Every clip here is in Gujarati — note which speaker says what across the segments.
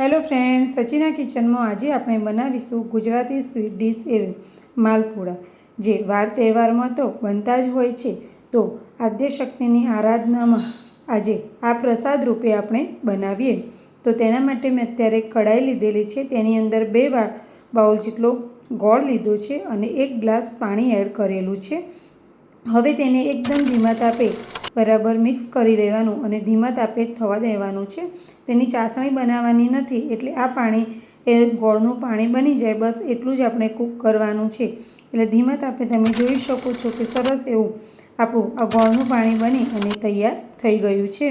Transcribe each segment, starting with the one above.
Speaker 1: હેલો ફ્રેન્ડ સચિના કિચનમાં આજે આપણે બનાવીશું ગુજરાતી સ્વીટ ડીશ એવી માલપુડા. જે વાર તહેવારમાં તો બનતા જ હોય છે, તો આદ્યશક્તિની આરાધનામાં આજે આ પ્રસાદ રૂપે આપણે બનાવીએ. તો તેના માટે મેં અત્યારે કઢાઈ લીધેલી છે, તેની અંદર બે વા, બાઉલ જેટલો ગોળ લીધો છે અને એક ગ્લાસ પાણી એડ કરેલું છે. હવે તેને એકદમ ધીમા તાપે બરાબર મિક્સ કરી લેવાનું અને ધીમા તાપે થવા દેવાનું છે. તેની ચાસણી બનાવવાની નથી એટલે આ પાણી એ ગોળનું પાણી બની જાય. બસ એટલું જ આપણે કૂક કરવાનું છે. એટલે ધીમા તાપે તમે જોઈ શકો છો કે સરસ એવું આપણું આ ગોળનું પાણી બની અને તૈયાર થઈ ગયું છે.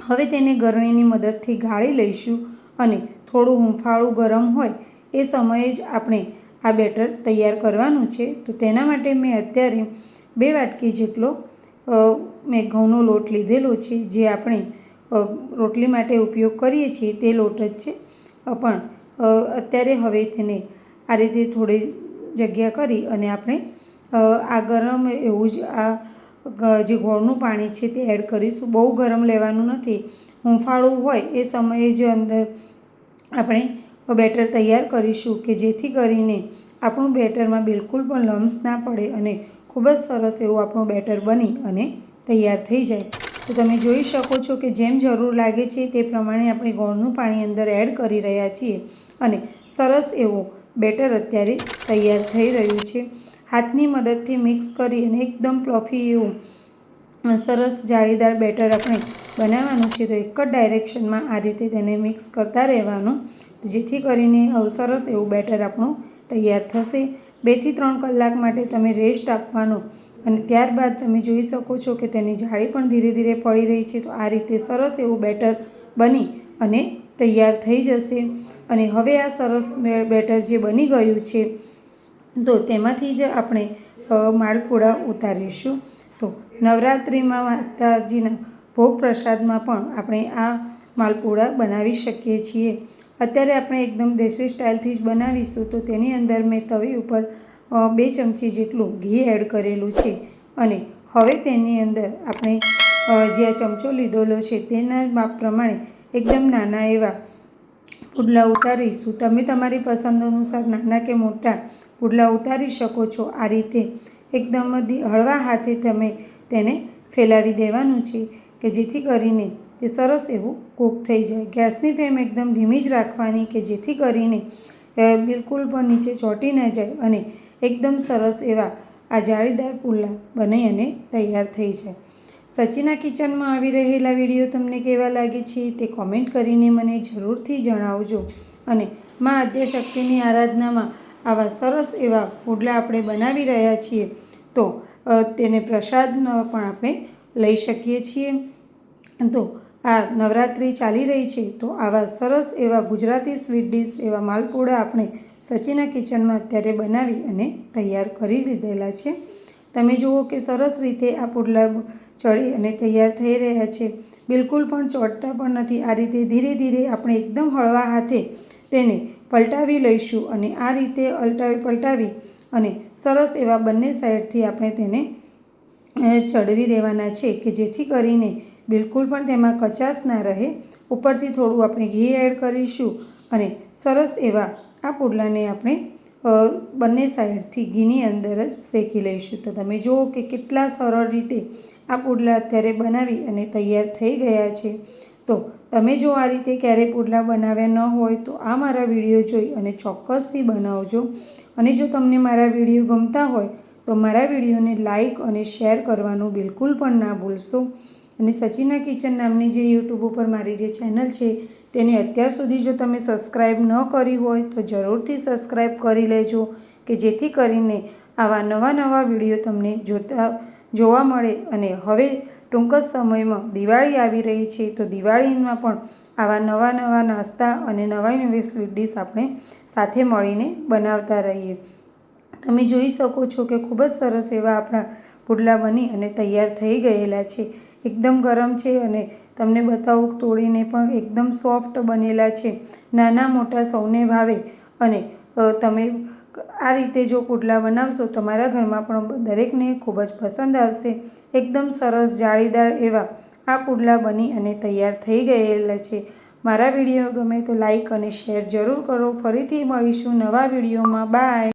Speaker 1: હવે તેને ગરણીની મદદથી ગાળી લઈશું અને થોડું હૂંફાળું ગરમ હોય એ સમયે જ આપણે આ બેટર તૈયાર કરવાનું છે. તો તેના માટે મેં અત્યારે બે વાટકી જેટલો મેં ઘઉંનો લોટ લીધેલો છે, જે આપણે રોટલી માટે ઉપયોગ કરીએ છીએ તે લોટ જ છે. પણ અત્યારે હવે તેને આ રીતે થોડી જગ્યા કરી અને આપણે આ ગરમ એવું જ આ જે ગોળનું પાણી છે તે એડ કરીશું. બહુ ગરમ લેવાનું નથી. હૂંફાળું હોય એ સમયે જ અંદર આપણે બેટર તૈયાર કરીશું કે જેથી કરીને આપણું બેટરમાં બિલકુલ પણ લમ્સ ના પડે અને ખૂબ જ સરસ એવું આપણું બેટર બની અને તૈયાર થઈ જાય. તો તમે જોઈ શકો છો કે જેમ જરૂર લાગે છે તે પ્રમાણે આપણે ગોળનું પાણી અંદર એડ કરી રહ્યા છીએ અને સરસ એવું બેટર અત્યારે તૈયાર થઈ રહ્યું છે. હાથની મદદથી મિક્સ કરી અને એકદમ પ્લફી એવું સરસ જાળીદાર બેટર આપણે બનાવવાનું છે તો એક જ ડાયરેક્શનમાં આ રીતે તેને મિક્સ કરતા રહેવાનું, જેથી કરીને સરસ એવું બેટર આપણું તૈયાર થશે. બેથી ત્રણ કલાક માટે તમે રેસ્ટ આપવાનો અને ત્યારબાદ તમે જોઈ શકો છો કે તેની જાળી પણ ધીરે ધીરે પડી રહી છે. તો આ રીતે સરસ એવું બેટર બની અને તૈયાર થઈ જશે. અને હવે આ સરસ બેટર જે બની ગયું છે, તો તેમાંથી જ આપણે માલપુડા ઉતારીશું. તો નવરાત્રિમાં માતાજીના ભોગ પ્રસાદમાં પણ આપણે આ માલપુડા બનાવી શકીએ છીએ. અત્યારે આપણે એકદમ દેશી સ્ટાઇલથી જ બનાવીશું તો તેની અંદર મેં તવી ઉપર બે ચમચી જેટલું ઘી એડ કરેલું છે. અને હવે તેની અંદર આપણે જે આ ચમચો લીધેલો છે તેના માપ પ્રમાણે એકદમ નાના એવા પુડલા ઉતારીશું. તમે તમારી પસંદ અનુસાર નાના કે મોટા પુડલા ઉતારી શકો છો. આ રીતે એકદમ હળવા હાથે તમે તેને ફેલાવી દેવાનું છે કે જેથી કરીને તે સરસ એવું કૂક થઈ જાય. ગેસની ફ્લેમ એકદમ ધીમી જ રાખવાની કે જેથી કરીને બિલકુલ પણ નીચે ચોંટી ન જાય અને એકદમ સરસ એવા આ જાળીદાર પુલ્લા બની અને તૈયાર થઈ જાય. સચિના કિચનમાં આવી રહેલા વીડિયો તમને કેવા લાગે છે તે કોમેન્ટ કરીને મને જરૂરથી જણાવજો. અને મા આદ્યશક્તિની આરાધનામાં આવા સરસ એવા પુડલા આપણે બનાવી રહ્યા છીએ, તો તેને પ્રસાદમાં પણ આપણે લઈ શકીએ છીએ. તો આ નવરાત્રિ ચાલી રહી છે, તો આવા સરસ એવા ગુજરાતી સ્વીટ ડીશ એવા માલપુડા આપણે સચિના કિચનમાં અત્યારે બનાવી અને તૈયાર કરી લીધેલા છે. તમે જુઓ કે સરસ રીતે આ પુડલા ચડી અને તૈયાર થઈ રહ્યા છે. બિલકુલ પણ ચોટતા પણ નથી. આ રીતે ધીરે ધીરે આપણે એકદમ હળવા હાથે તેને પલટાવી લઈશું અને આ રીતે અલટાવી પલટાવી અને સરસ એવા બંને સાઈડથી આપણે તેને ચડવી દેવાના છે કે જેથી કરીને બિલકુલ પણ તેમાં કચાશ ના રહે. ઉપરથી થોડું આપણે ઘી એડ કરીશું અને સરસ એવા આ પુડલાને આપણે બંને સાઈડથી ઘીની અંદર જ શેકી લઈશું. તો તમે જુઓ કે કેટલા સરળ રીતે આ પુડલા અત્યારે બનાવી અને તૈયાર થઈ ગયા છે. તો તમે જો આ રીતે ક્યારેય પુડલા બનાવ્યા ન હોય તો આ મારા વીડિયો જોઈ અને ચોક્કસથી બનાવજો. અને જો તમને મારા વીડિયો ગમતા હોય તો મારા વિડીયોને લાઈક અને શેર કરવાનું બિલકુલ પણ ના ભૂલશો. અને સચિના કિચન નામની જે યુટ્યુબ ઉપર મારી જે ચેનલ છે, તેને અત્યાર સુધી જો તમે સબસ્ક્રાઈબ ન કરી હોય, તો જરૂરથી સબસ્ક્રાઈબ કરી લેજો, કે જેથી કરીને આવા નવા નવા વીડિયો તમને જોતા, જોવા મળે. અને હવે ટૂંક જ સમયમાં દિવાળી આવી રહી છે, તો દિવાળીમાં પણ આવા નવા નવા નાસ્તા અને નવા નવી સ્વીટ ડીશ આપણે સાથે મળીને બનાવતા રહીએ. તમે જોઈ શકો છો કે ખૂબ જ સરસ એવા આપણા પુડલા બની અને તૈયાર થઈ ગયેલા છે. એકદમ ગરમ છે અને તમને બતાવું તોડીને પણ એકદમ સોફ્ટ બનેલા છે. નાના મોટા સૌને ભાવે. અને તમે આ રીતે જો પુડલા બનાવશો તમારા ઘરમાં પણ દરેકને ખૂબ જ પસંદ આવશે. એકદમ સરસ જાળીદાર એવા આ પુડલા બની અને તૈયાર થઈ ગયેલા છે. મારા વીડિયો ગમે તો લાઈક અને શેર જરૂર કરો. ફરીથી મળીશું નવા વિડીયોમાં. બાય.